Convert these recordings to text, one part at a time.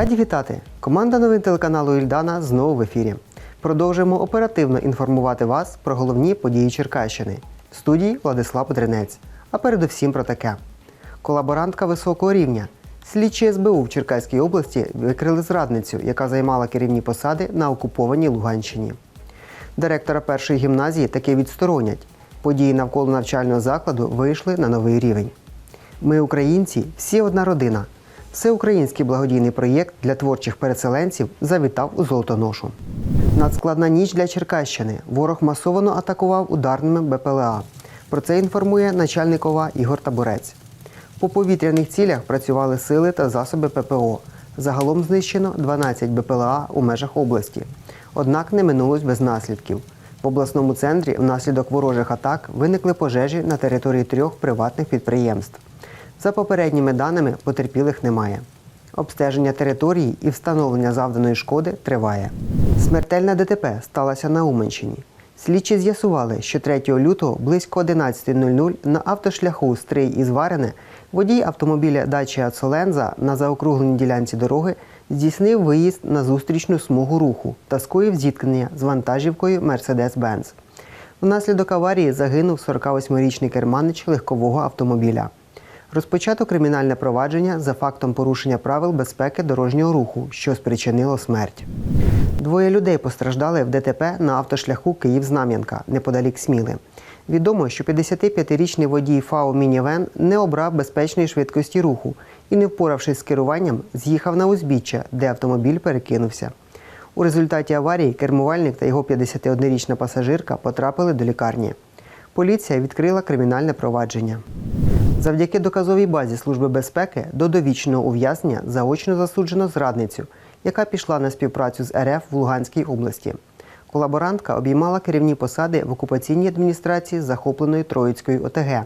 Раді вітати! Команда новин телеканалу Ільдана знову в ефірі. Продовжуємо оперативно інформувати вас про головні події Черкащини. В студії Владислав Подринець. А передусім про таке: колаборантка високого рівня. Слідчі СБУ в Черкаській області викрили зрадницю, яка займала керівні посади на окупованій Луганщині. Директора першої гімназії таки відсторонять. Події навколо навчального закладу вийшли на новий рівень. Ми, українці, всі одна родина. Всеукраїнський благодійний проєкт для творчих переселенців завітав у Золотоношу. Надскладна ніч для Черкащини. Ворог масово атакував ударними БПЛА. Про це інформує начальник ОВА Ігор Табурець. По повітряних цілях працювали сили та засоби ППО. Загалом знищено 12 БПЛА у межах області. Однак не минулось без наслідків. В обласному центрі внаслідок ворожих атак виникли пожежі на території трьох приватних підприємств. За попередніми даними, потерпілих немає. Обстеження території і встановлення завданої шкоди триває. Смертельна ДТП сталася на Уманщині. Слідчі з'ясували, що 3 лютого близько 11.00 на автошляху Стрий із Варене водій автомобіля Dacia Соленза на заокругленій ділянці дороги здійснив виїзд на зустрічну смугу руху та скоїв зіткнення з вантажівкою Mercedes-Benz. Внаслідок аварії загинув 48-річний керманич легкового автомобіля. Розпочато кримінальне провадження за фактом порушення правил безпеки дорожнього руху, що спричинило смерть. Двоє людей постраждали в ДТП на автошляху Київ-Знам'янка неподалік Сміли. Відомо, що 55-річний водій ФАО Мінівен не обрав безпечної швидкості руху і, не впоравшись з керуванням, з'їхав на узбіччя, де автомобіль перекинувся. У результаті аварії кермувальник та його 51-річна пасажирка потрапили до лікарні. Поліція відкрила кримінальне провадження. Завдяки доказовій базі Служби безпеки до довічного ув'язнення заочно засуджено зрадницю, яка пішла на співпрацю з РФ в Луганській області. Колаборантка обіймала керівні посади в окупаційній адміністрації захопленої Троїцької ОТГ.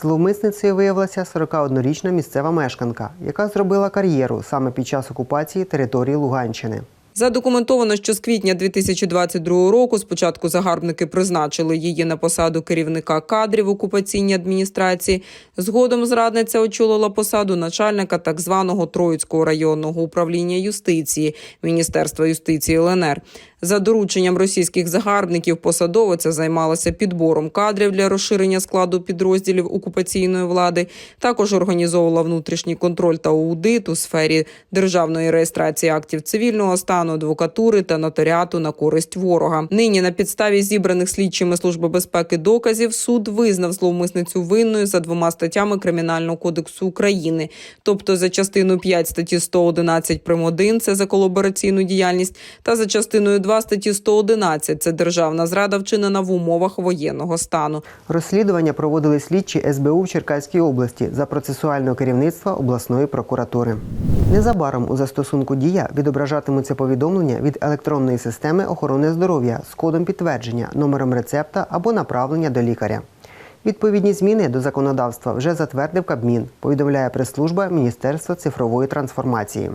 Зловмисницею виявилася 41-річна місцева мешканка, яка зробила кар'єру саме під час окупації території Луганщини. Задокументовано, що з квітня 2022 року спочатку загарбники призначили її на посаду керівника кадрів окупаційній адміністрації. Згодом зрадниця очолила посаду начальника так званого Троїцького районного управління юстиції Міністерства юстиції ЛНР. За дорученням російських загарбників посадовиця займалася підбором кадрів для розширення складу підрозділів окупаційної влади. Також організовувала внутрішній контроль та аудит у сфері державної реєстрації актів цивільного стану, адвокатури та нотаріату на користь ворога. Нині на підставі зібраних слідчими служби безпеки доказів суд визнав зловмисницю винною за двома статтями Кримінального кодексу України, тобто за частиною 5 статті 111 прим. 1 – це за колабораційну діяльність, та за частиною 2 статті 111 – це державна зрада вчинена в умовах воєнного стану. Розслідування проводили слідчі СБУ в Черкаській області за процесуального керівництва обласної прокуратури. Незабаром у застосунку дія відображатимуться повідомлення від електронної системи охорони здоров'я з кодом підтвердження, номером рецепта або направлення до лікаря. Відповідні зміни до законодавства вже затвердив Кабмін, повідомляє прес-служба Міністерства цифрової трансформації.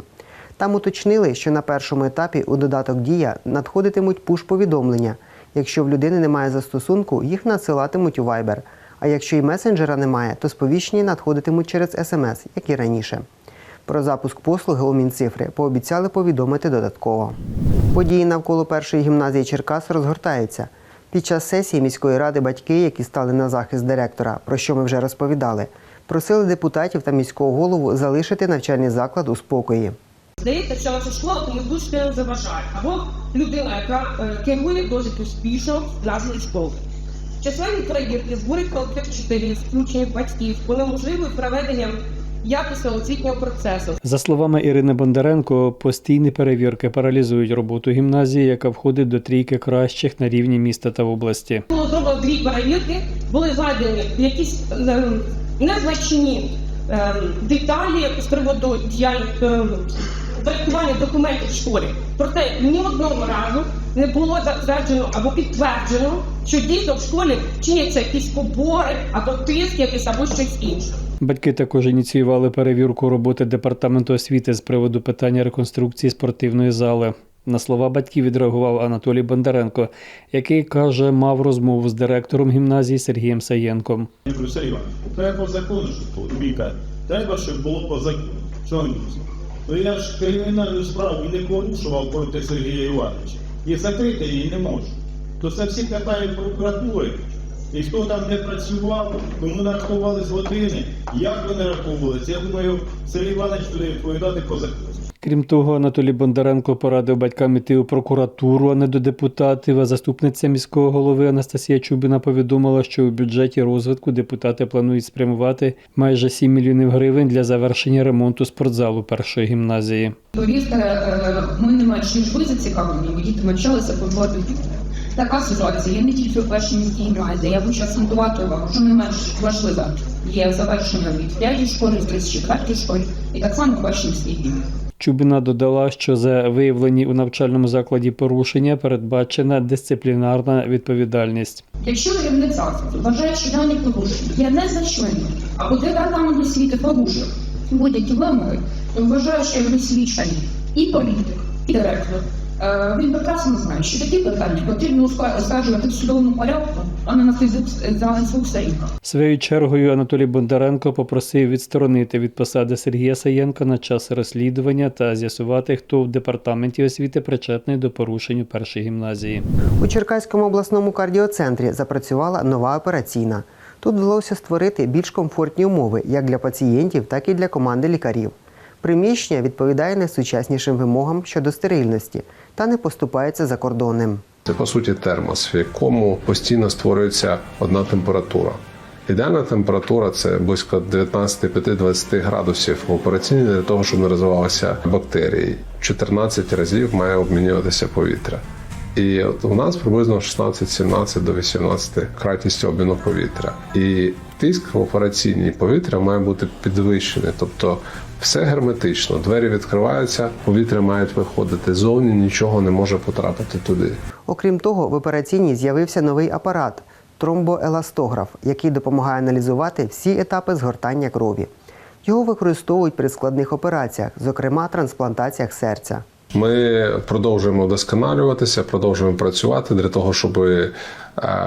Там уточнили, що на першому етапі у додаток Дія надходитимуть пуш-повідомлення. Якщо в людини немає застосунку, їх надсилатимуть у Viber. А якщо і месенджера немає, то сповіщення надходитимуть через СМС, як і раніше. Про запуск послуги у Мінцифри пообіцяли повідомити додатково. Події навколо першої гімназії Черкас розгортаються. Під час сесії міської ради батьки, які стали на захист директора, про що ми вже розповідали, просили депутатів та міського голову залишити навчальний заклад у спокої. Здається, що ваша школа тому дуже заважає. Або людина, яка е, керує досить успішно назвою школи. Численні перевірки, збори колектив вчителів, включення батьків, унеможливою проведенням якісного освітнього процесу. За словами Ірини Бондаренко, постійні перевірки паралізують роботу гімназії, яка входить до трійки кращих на рівні міста та області. Було зроблено дві перевірки, були згадені якісь е, незначні е, деталі з приводу діяльності порядкування документів в школі. Проте ні одного разу не було затверджено або підтверджено, що дійсно в школі чиняться якісь побори або тиск якийсь або щось інше. Батьки також ініціювали перевірку роботи департаменту освіти з приводу питання реконструкції спортивної зали. На слова батьків відреагував Анатолій Бондаренко, який каже, мав розмову з директором гімназії Сергієм Саєнком. Я кажу, Сергій, треба по закону, щоб було. Треба, щоб було по закону. Ну я ж кримінальну справу не порушував проти Сергія Івановича. І закрити її не можу. То це всі катають прокуратури. І хто там не працював, кому з години, як вони рахувалися, Я думаю, Сергій Іванович буде відповідати по закону. Крім того, Анатолій Бондаренко порадив батькам іти у прокуратуру, а не до депутатів. А заступниця міського голови Анастасія Чубіна повідомила, що у бюджеті розвитку депутати планують спрямувати майже 7 мільйонів гривень для завершення ремонту спортзалу першої гімназії. Повірте, е, ми не менш ніж ви зацікавлені, бо діти навчалися дітей. Така ситуація. Я не тільки в першій міській гімназії, я хочу акцентувати увагу, що не менш важливе є завершення від 5 школи, в 34 школі, і так само в першій міській гімназії. Чубіна додала, що за виявлені у навчальному закладі порушення передбачена дисциплінарна відповідальність. Якщо керівник закладу вважає, що дані порушення є незначними, або департамент освіти порушив будь-які вимоги, то вважаю, що його досвідчений і політик, і директор. Е, Він прекрасно знає, що такі питання потрібно оска- оскаржувати в судовому порядку, а не на фізик за. Своєю чергою Анатолій Бондаренко попросив відсторонити від посади Сергія Саєнка на час розслідування та з'ясувати, хто в департаменті освіти причетний до порушень у першій гімназії. У Черкаському обласному кардіоцентрі запрацювала нова операційна. Тут вдалося створити більш комфортні умови як для пацієнтів, так і для команди лікарів. Приміщення відповідає найсучаснішим вимогам щодо стерильності та не поступається закордонним. Це по суті термос, в якому постійно створюється одна температура. Ідеальна температура це близько 19-20 градусів в операційній для того, щоб не розвивалися бактерії. 14 разів має обмінюватися повітря. І от у нас приблизно 16-17 до 18 кратність обміну повітря. І тиск в операційній повітря має бути підвищений, тобто все герметично, двері відкриваються, повітря мають виходити зовні, нічого не може потрапити туди. Окрім того, в операційній з'явився новий апарат тромбоеластограф, який допомагає аналізувати всі етапи згортання крові. Його використовують при складних операціях, зокрема трансплантаціях серця. Ми продовжуємо вдосконалюватися, продовжуємо працювати для того, щоб е,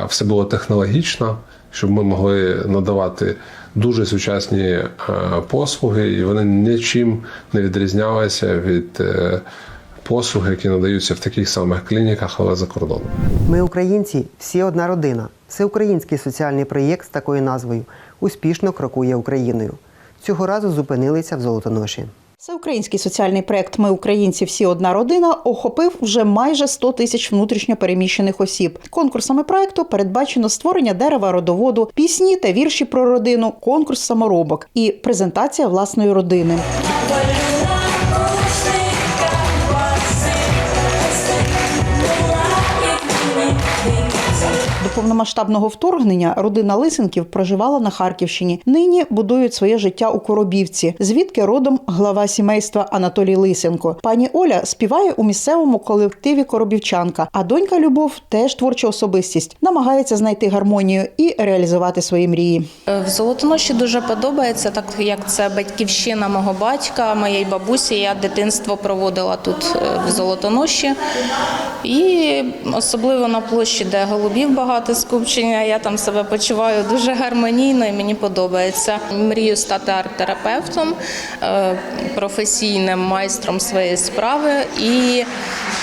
все було технологічно, щоб ми могли надавати дуже сучасні е, послуги, і вони нічим не відрізнялися від Послуги, послуг, які надаються в таких самих клініках, але за кордоном. Ми, українці, всі одна родина. Всеукраїнський соціальний проєкт з такою назвою успішно крокує Україною. Цього разу зупинилися в Золотоноші. Всеукраїнський соціальний проект Ми українці всі одна родина охопив вже майже 100 тисяч внутрішньо переміщених осіб. Конкурсами проекту передбачено створення дерева родоводу, пісні та вірші про родину, конкурс саморобок і презентація власної родини. Повномасштабного вторгнення родина Лисенків проживала на Харківщині. Нині будують своє життя у Коробівці, звідки родом глава сімейства Анатолій Лисенко. Пані Оля співає у місцевому колективі Коробівчанка, а донька Любов теж творча особистість, намагається знайти гармонію і реалізувати свої мрії. В Золотоноші дуже подобається, так як це батьківщина мого батька, моєї бабусі. Я дитинство проводила тут е, в Золотоноші. І особливо на площі, де голубів багато скупчення, я там себе почуваю дуже гармонійно і мені подобається. Мрію стати арт-терапевтом, е, професійним майстром своєї справи і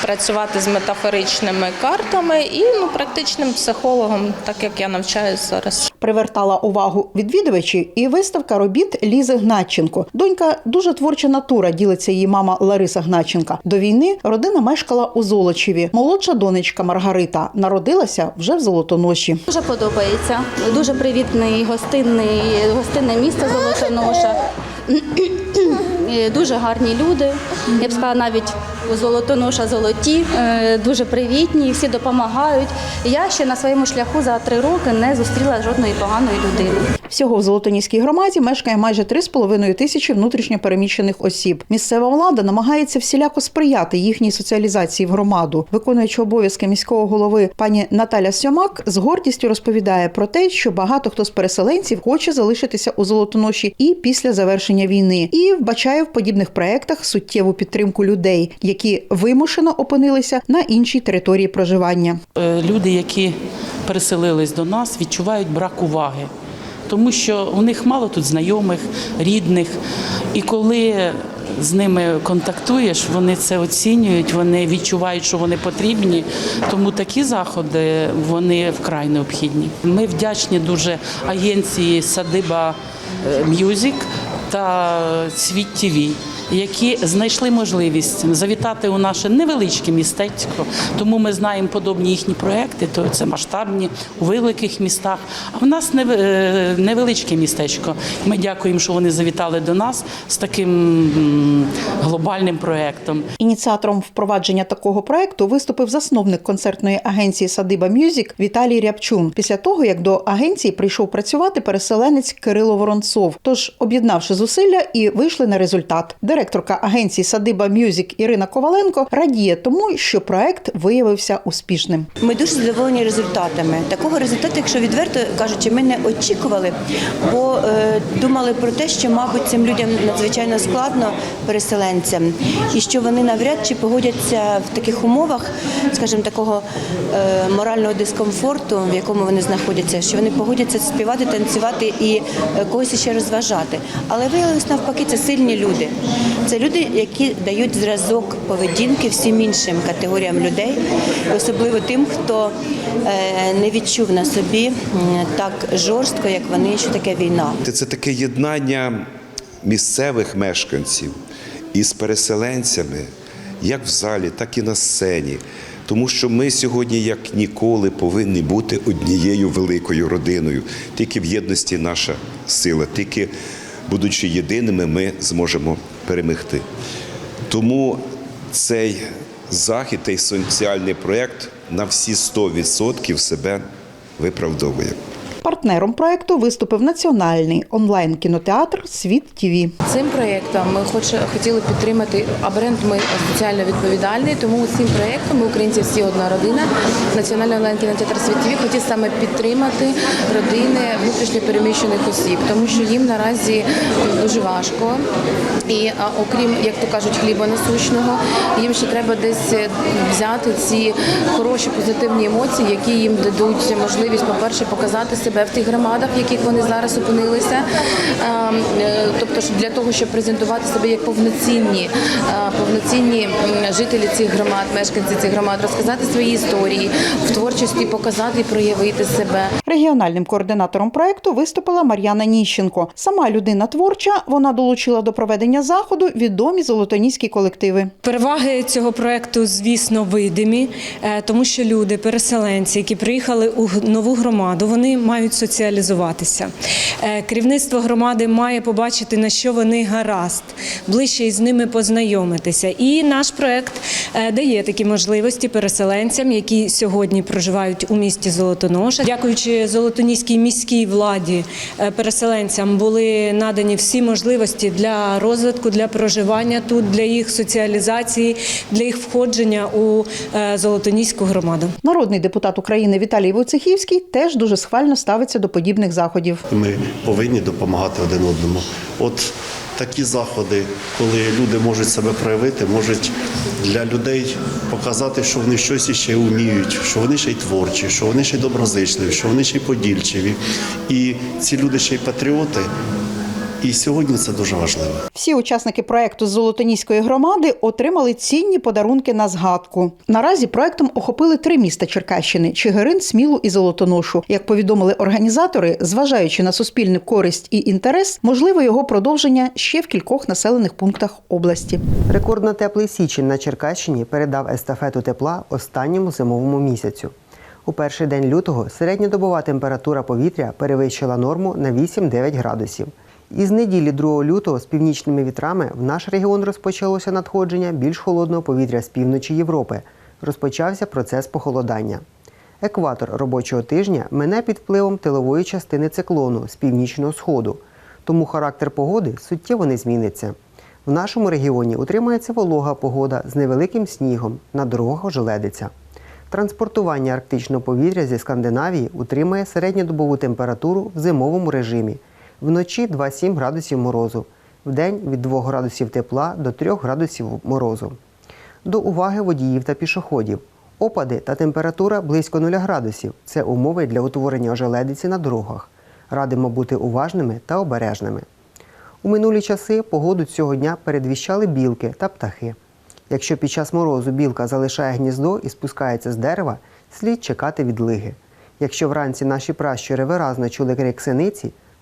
працювати з метафоричними картами і ну, практичним психологом, так як я навчаюся зараз. Привертала увагу відвідувачів і виставка робіт Лізи Гнатченко. Донька дуже творча натура, ділиться її мама Лариса Гнатченка. До війни родина мешкала у Золочеві. Молодша донечка Маргарита народилася вже в Золотоноші. Дуже подобається. Дуже привітний, гостинний, гостинне місце Золотоноша. Дуже гарні люди. Я б сказала, навіть Золотоноша золоті, е, дуже привітні, всі допомагають. Я ще на своєму шляху за три роки не зустріла жодної поганої людини. Всього в Золотоніській громаді мешкає майже 3,5 тисячі внутрішньо переміщених осіб. Місцева влада намагається всіляко сприяти їхній соціалізації в громаду. Виконуючи обов'язки міського голови пані Наталя Сьомак з гордістю розповідає про те, що багато хто з переселенців хоче залишитися у Золотоноші і після завершення війни, і вбачає в подібних проектах суттєву підтримку людей, які вимушено опинилися на іншій території проживання. Е, люди, які переселились до нас, відчувають брак уваги, тому що у них мало тут знайомих, рідних. І коли з ними контактуєш, вони це оцінюють, вони відчувають, що вони потрібні. Тому такі заходи вони вкрай необхідні. Ми вдячні дуже агенції Садиба е, М'юзік та Світ ТІВІ, які знайшли можливість завітати у наше невеличке містечко. Тому ми знаємо подобні їхні проекти, то це масштабні у великих містах. А в нас е, невеличке містечко. Ми дякуємо, що вони завітали до нас з таким глобальним проектом. Ініціатором впровадження такого проекту виступив засновник концертної агенції Садиба Мюзік Віталій Рябчун. Після того як до агенції прийшов працювати переселенець Кирило Воронцов. Тож, об'єднавши зусилля, і вийшли на результат. Директорка агенції Садиба Мюзік Ірина Коваленко радіє тому, що проект виявився успішним. Ми дуже задоволені результатами. Такого результату, якщо відверто кажучи, ми не очікували, бо е, думали про те, що, мабуть, цим людям надзвичайно складно переселенцям, і що вони навряд чи погодяться в таких умовах, скажімо, такого е, морального дискомфорту, в якому вони знаходяться, що вони погодяться співати, танцювати і е, когось ще розважати. Але виявилось навпаки, це сильні люди. Це люди, які дають зразок поведінки всім іншим категоріям людей, особливо тим, хто е, не відчув на собі так жорстко, як вони, що таке війна. Це таке єднання місцевих мешканців із переселенцями, як в залі, так і на сцені. Тому що ми сьогодні, як ніколи, повинні бути однією великою родиною. Тільки в єдності наша сила, тільки будучи єдиними, ми зможемо перемогти. Тому цей захід, цей соціальний проєкт на всі 100% себе виправдовує. Партнером проекту виступив національний онлайн кінотеатр Світ ТІВІ. Цим проєктом ми хоч- хотіли підтримати, а бренд ми соціально відповідальний, тому цим проєктом ми українці всі одна родина. Національний онлайн кінотеатр «Світ ТВ» хотів саме підтримати родини внутрішньо переміщених осіб, тому що їм наразі дуже важко. І окрім, як то кажуть, хліба насущного, їм ще треба десь взяти ці хороші позитивні емоції, які їм дадуть можливість, по-перше, показати себе в тих громадах, в яких вони зараз опинилися. Е, Тобто ж для того, щоб презентувати себе як повноцінні, повноцінні жителі цих громад, мешканці цих громад, розказати свої історії в творчості, показати і проявити себе. Регіональним координатором проекту виступила Мар'яна Ніщенко. Сама людина творча, вона долучила до проведення заходу відомі золотоніські колективи. Переваги цього проекту, звісно, видимі, е, тому що люди, переселенці, які приїхали у нову громаду, вони мають соціалізуватися. Е, Керівництво громади має побачити, на що вони гаразд, ближче із ними познайомитися. І наш проект е, дає такі можливості переселенцям, які сьогодні проживають у місті Золотоноша. Дякуючи Золотоніській міській владі, е, переселенцям були надані всі можливості для розвитку, для проживання тут, для їх соціалізації, для їх входження у Золотоніську громаду. Народний депутат України Віталій Войцехівський теж дуже схвально ставиться до подібних заходів. Ми повинні допомагати один одному. От такі заходи, коли люди можуть себе проявити, можуть для людей показати, що вони щось іще вміють, що вони ще й творчі, що вони ще й доброзичливі, що вони ще й подільчиві. І ці люди ще й патріоти. І сьогодні це дуже важливо. Всі учасники проекту з Золотоніської громади отримали цінні подарунки на згадку. Наразі проектом охопили три міста Черкащини: Чигирин, Смілу і Золотоношу. Як повідомили організатори, зважаючи на суспільну користь і інтерес, можливо його продовження ще в кількох населених пунктах області. Рекордно теплий січень на Черкащині передав естафету тепла останньому зимовому місяцю. У перший день лютого середньодобова температура повітря перевищила норму на 8-9 градусів. Із неділі 2 лютого з північними вітрами в наш регіон розпочалося надходження більш холодного повітря з півночі Європи. Розпочався процес похолодання. Екватор робочого тижня мине під впливом тилової частини циклону з північного сходу, тому характер погоди суттєво не зміниться. В нашому регіоні утримається волога погода з невеликим снігом, на дорогах ожеледиться. Транспортування арктичного повітря зі Скандинавії утримує середньодобову температуру в зимовому режимі. Вночі 2-7 градусів морозу, вдень від 2 градусів тепла до 3 градусів морозу. До уваги водіїв та пішоходів. Опади та температура близько 0 градусів це умови для утворення ожеледиці на дорогах. Радимо бути уважними та обережними. У минулі часи погоду цього дня передвіщали білки та птахи. Якщо під час морозу білка залишає гніздо і спускається з дерева, слід чекати відлиги. Якщо вранці наші пращури виразно чули крик синиці,